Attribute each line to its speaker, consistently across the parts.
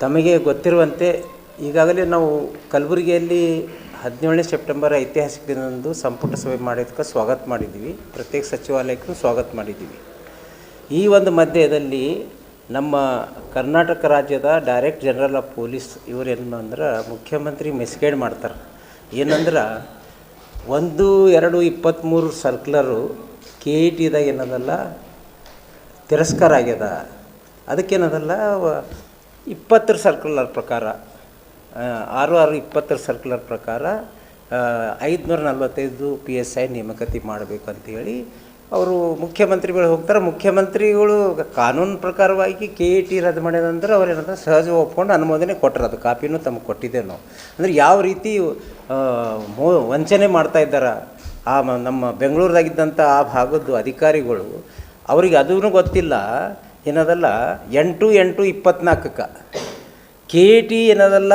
Speaker 1: ತಮಗೆ ಗೊತ್ತಿರುವಂತೆ ಈಗಾಗಲೇ ನಾವು ಕಲಬುರಗಿಯಲ್ಲಿ ಹದಿನೇಳನೇ ಸೆಪ್ಟೆಂಬರ್ ಐತಿಹಾಸಿಕ ದಿನದಂದು ಸಂಪುಟ ಸಭೆ ಮಾಡೋದಕ್ಕೆ ಸ್ವಾಗತ ಮಾಡಿದ್ದೀವಿ. ಪ್ರತ್ಯೇಕ ಸಚಿವಾಲಯಕ್ಕೂ ಸ್ವಾಗತ ಮಾಡಿದ್ದೀವಿ. ಈ ಒಂದು ಮಧ್ಯದಲ್ಲಿ ನಮ್ಮ ಕರ್ನಾಟಕ ರಾಜ್ಯದ ಡೈರೆಕ್ಟ್ ಜನರಲ್ ಆಫ್ ಪೊಲೀಸ್ ಇವರೇನು ಅಂದ್ರೆ ಮುಖ್ಯಮಂತ್ರಿ ಮಿಸ್ಗೈಡ್ ಮಾಡ್ತಾರೆ. ಏನಂದ್ರೆ ಒಂದು ಎರಡು ಇಪ್ಪತ್ತ್ಮೂರು ಸರ್ಕ್ಯುಲರು ಕೆ ಇ ಟಿದಾಗ ಏನದಲ್ಲ ತಿರಸ್ಕಾರ ಆಗ್ಯದ. ಅದಕ್ಕೇನದಲ್ಲ ಇಪ್ಪತ್ತರ ಸರ್ಕ್ಯುಲರ್ ಪ್ರಕಾರ ಆರು ಆರು ಇಪ್ಪತ್ತರ ಸರ್ಕ್ಯುಲರ್ ಪ್ರಕಾರ ಐದುನೂರ ನಲ್ವತ್ತೈದು ಪಿ ಎಸ್ ಐ ನೇಮಕಾತಿ ಮಾಡಬೇಕು ಅಂತೇಳಿ ಅವರು ಮುಖ್ಯಮಂತ್ರಿಗಳು ಹೋಗ್ತಾರೆ. ಮುಖ್ಯಮಂತ್ರಿಗಳು ಕಾನೂನು ಪ್ರಕಾರವಾಗಿ ಕೆ ಇ ಟಿ ರದ್ದು ಮಾಡಿದ ಅವ್ರು ಏನಂದ್ರೆ ಸಹಜ ಒಪ್ಕೊಂಡು ಅನುಮೋದನೆ ಕೊಟ್ಟರು ಅದು ಕಾಪಿನೂ ತಮಗೆ ಕೊಟ್ಟಿದ್ದೇವೆ ನಾವು. ಅಂದರೆ ಯಾವ ರೀತಿ ಮೋ, ವಂಚನೆ ಮಾಡ್ತಾ ಇದ್ದಾರೆ, ಆ ನಮ್ಮ ಬೆಂಗಳೂರದಾಗಿದ್ದಂಥ ಆ ಭಾಗದ್ದು ಅಧಿಕಾರಿಗಳು, ಅವ್ರಿಗೆ ಅದೂ ಗೊತ್ತಿಲ್ಲ. ಏನದಲ್ಲ, ಎಂಟು ಎಂಟು ಇಪ್ಪತ್ನಾಲ್ಕಕ್ಕೆ. ಕೆ ಟಿ ಏನದಲ್ಲ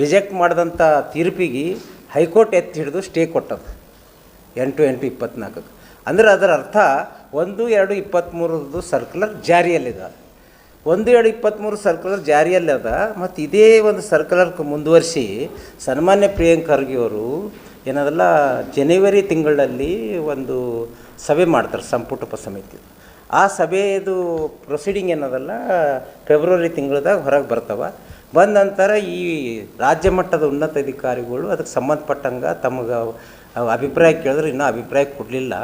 Speaker 1: ರಿಜೆಕ್ಟ್ ಮಾಡಿದಂಥ ತೀರ್ಪಿಗೆ ಹೈಕೋರ್ಟ್ ಎತ್ತಿ ಹಿಡಿದು ಸ್ಟೇ ಕೊಟ್ಟದ್ದು. ಎಂಟು ಎಂಟು ಇಪ್ಪತ್ನಾಲ್ಕಕ್ಕೆ. ಅಂದರೆ ಅದರ ಅರ್ಥ ಒಂದು, ಎರಡು ಇಪ್ಪತ್ತ್ಮೂರದ್ದು ಸರ್ಕ್ಯುಲರ್ ಜಾರಿಯಲ್ಲಿದೆ. ಒಂದು, ಎರಡು ಇಪ್ಪತ್ತ್ಮೂರು ಸರ್ಕ್ಯುಲರ್ ಜಾರಿಯಲ್ಲದ, ಮತ್ತು ಇದೇ ಒಂದು ಸರ್ಕ್ಯುಲರ್ಗೆ ಮುಂದುವರಿಸಿ ಸನ್ಮಾನ್ಯ ಪ್ರಿಯಾಂಕ್ ಖರ್ಗೆಯವರು ಏನದಲ್ಲ ಜನವರಿ ತಿಂಗಳಲ್ಲಿ ಒಂದು ಸಭೆ ಮಾಡ್ತಾರೆ ಸಂಪುಟ ಉಪಸಮಿತಿ ಆ ಸಭೆಯದು ಪ್ರೊಸೀಡಿಂಗ್ ಏನದಲ್ಲ ಫೆಬ್ರವರಿ ತಿಂಗಳದಾಗ ಹೊರಗೆ ಬರ್ತಾವ. ಬಂದ ನಂತರ ಈ ರಾಜ್ಯ ಮಟ್ಟದ ಉನ್ನತ ಅಧಿಕಾರಿಗಳು ಅದಕ್ಕೆ ಸಂಬಂಧಪಟ್ಟಂಗೆ ತಮಗೆ ಅಭಿಪ್ರಾಯ ಕೇಳಿದ್ರೆ ಇನ್ನೂ ಅಭಿಪ್ರಾಯ ಕೊಡಲಿಲ್ಲ.